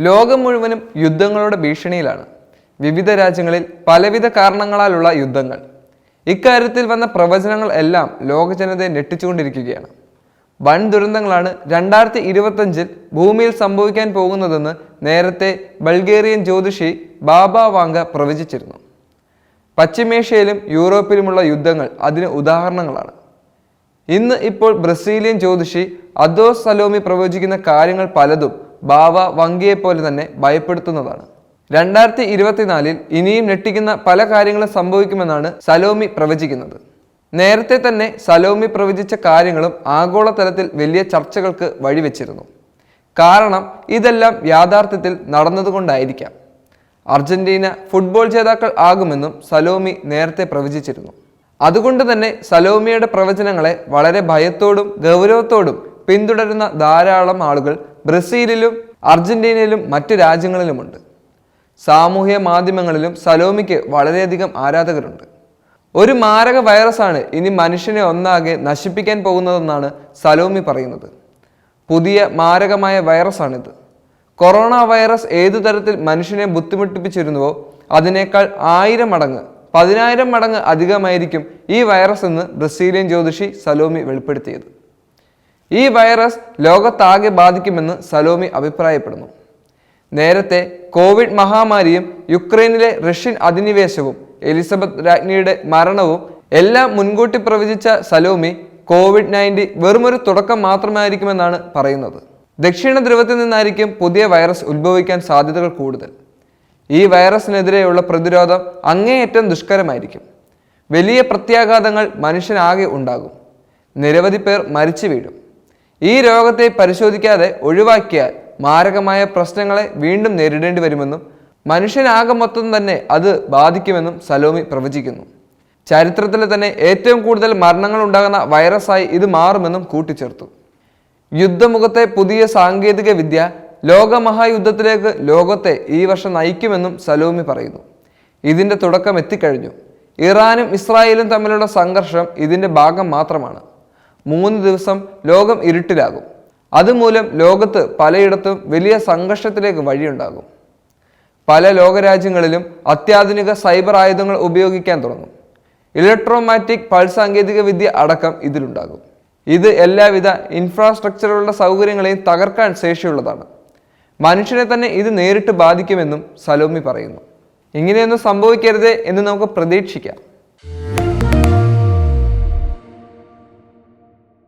ലോകം മുഴുവനും യുദ്ധങ്ങളുടെ ഭീഷണിയിലാണ്. വിവിധ രാജ്യങ്ങളിൽ പലവിധ കാരണങ്ങളാലുള്ള യുദ്ധങ്ങൾ. ഇക്കാര്യത്തിൽ വന്ന പ്രവചനങ്ങൾ എല്ലാം ലോക ജനതയെ ഞെട്ടിച്ചുകൊണ്ടിരിക്കുകയാണ്. വൻ ദുരന്തങ്ങളാണ് രണ്ടായിരത്തി ഇരുപത്തഞ്ചിൽ ഭൂമിയിൽ സംഭവിക്കാൻ പോകുന്നതെന്ന് നേരത്തെ ബൾഗേറിയൻ ജ്യോതിഷി ബാബ വാങ്ക പ്രവചിച്ചിരുന്നു. പശ്ചിമേഷ്യയിലും യൂറോപ്പിലുമുള്ള യുദ്ധങ്ങൾ അതിന് ഉദാഹരണങ്ങളാണ്. ഇന്ന് ഇപ്പോൾ ബ്രസീലിയൻ ജ്യോതിഷി അദോസ് സലോമി പ്രവചിക്കുന്ന കാര്യങ്ങൾ പലതും ബാവ വങ്കിയെപ്പോലെ തന്നെ ഭയപ്പെടുത്തുന്നതാണ്. രണ്ടായിരത്തി ഇരുപത്തിനാലിൽ ഇനിയും ഞെട്ടിക്കുന്ന പല കാര്യങ്ങളും സംഭവിക്കുമെന്നാണ് സലോമി പ്രവചിക്കുന്നത്. നേരത്തെ തന്നെ സലോമി പ്രവചിച്ച കാര്യങ്ങളും ആഗോളതലത്തിൽ വലിയ ചർച്ചകൾക്ക് വഴിവെച്ചിരുന്നു. കാരണം ഇതെല്ലാം യാഥാർത്ഥ്യത്തിൽ നടന്നതുകൊണ്ടായിരിക്കാം. അർജന്റീന ഫുട്ബോൾ ജേതാക്കൾ ആകുമെന്നും സലോമി നേരത്തെ പ്രവചിച്ചിരുന്നു. അതുകൊണ്ട് തന്നെ സലോമിയുടെ പ്രവചനങ്ങളെ വളരെ ഭയത്തോടും ഗൗരവത്തോടും പിന്തുടരുന്ന ധാരാളം ആളുകൾ ബ്രസീലിലും അർജന്റീനയിലും മറ്റ് രാജ്യങ്ങളിലുമുണ്ട്. സാമൂഹ്യ മാധ്യമങ്ങളിലും സലോമിക്ക് വളരെയധികം ആരാധകരുണ്ട്. ഒരു മാരക വൈറസാണ് ഇനി മനുഷ്യനെ ഒന്നാകെ നശിപ്പിക്കാൻ പോകുന്നതെന്നാണ് സലോമി പറയുന്നത്. പുതിയ മാരകമായ വൈറസാണിത്. കൊറോണ വൈറസ് ഏതു തരത്തിൽ മനുഷ്യനെ ബുദ്ധിമുട്ടിപ്പിച്ചിരുന്നുവോ അതിനേക്കാൾ ആയിരം മടങ്ങ് പതിനായിരം മടങ്ങ് അധികമായിരിക്കും ഈ വൈറസ് എന്ന് ബ്രസീലിയൻ ജ്യോതിഷി സലോമി വെളിപ്പെടുത്തിയത്. ഈ വൈറസ് ലോകത്താകെ ബാധിക്കുമെന്ന് സലോമി അഭിപ്രായപ്പെടുന്നു. നേരത്തെ കോവിഡ് മഹാമാരിയും യുക്രൈനിലെ റഷ്യൻ അധിനിവേശവും എലിസബത്ത് രാജ്ഞിയുടെ മരണവും എല്ലാം മുൻകൂട്ടി പ്രവചിച്ച സലോമി കോവിഡ് നയന്റീൻ വെറുമൊരു തുടക്കം മാത്രമായിരിക്കുമെന്നാണ് പറയുന്നത്. ദക്ഷിണ ധ്രുവത്തിൽ നിന്നായിരിക്കും പുതിയ വൈറസ് ഉത്ഭവിക്കാൻ സാധ്യതകൾ കൂടുതൽ. ഈ വൈറസിനെതിരെയുള്ള പ്രതിരോധം അങ്ങേയറ്റം ദുഷ്കരമായിരിക്കും. വലിയ പ്രത്യാഘാതങ്ങൾ മനുഷ്യനാകെ ഉണ്ടാകും. നിരവധി പേർ മരിച്ചു വീഴും. ഈ രോഗത്തെ പരിശോധിക്കാതെ ഒഴിവാക്കിയാൽ മാരകമായ പ്രശ്നങ്ങളെ വീണ്ടും നേരിടേണ്ടി വരുമെന്നും മനുഷ്യനാകെ മൊത്തം തന്നെ അത് ബാധിക്കുമെന്നും സലോമി പ്രവചിക്കുന്നു. ചരിത്രത്തിലെ തന്നെ ഏറ്റവും കൂടുതൽ മരണങ്ങൾ ഉണ്ടാകുന്ന വൈറസായി ഇത് മാറുമെന്നും കൂട്ടിച്ചേർത്തു. യുദ്ധമുഖത്തെ പുതിയ സാങ്കേതിക വിദ്യ ലോകമഹായുദ്ധത്തിലേക്ക് ലോകത്തെ ഈ വർഷം നയിക്കുമെന്നും സലോമി പറയുന്നു. ഇതിന്റെ തുടക്കം എത്തിക്കഴിഞ്ഞു. ഇറാനും ഇസ്രായേലും തമ്മിലുള്ള സംഘർഷം ഇതിന്റെ ഭാഗം മാത്രമാണ്. മൂന്ന് ദിവസം ലോകം ഇരുട്ടിലാകും. അതുമൂലം ലോകത്ത് പലയിടത്തും വലിയ സംഘർഷത്തിലേക്ക് വഴിയുണ്ടാകും. പല ലോകരാജ്യങ്ങളിലും അത്യാധുനിക സൈബർ ആയുധങ്ങൾ ഉപയോഗിക്കാൻ തുടങ്ങും. ഇലക്ട്രോമാറ്റിക് പൾസ് സാങ്കേതിക വിദ്യ അടക്കം ഇതിലുണ്ടാകും. ഇത് എല്ലാവിധ ഇൻഫ്രാസ്ട്രക്ചറുകളുടെ സൗകര്യങ്ങളെയും തകർക്കാൻ ശേഷിയുള്ളതാണ്. മനുഷ്യനെ തന്നെ ഇത് നേരിട്ട് ബാധിക്കുമെന്നും സലോമി പറയുന്നു. ഇങ്ങനെയൊന്നും സംഭവിക്കരുതേ എന്ന് നമുക്ക് പ്രതീക്ഷിക്കാം.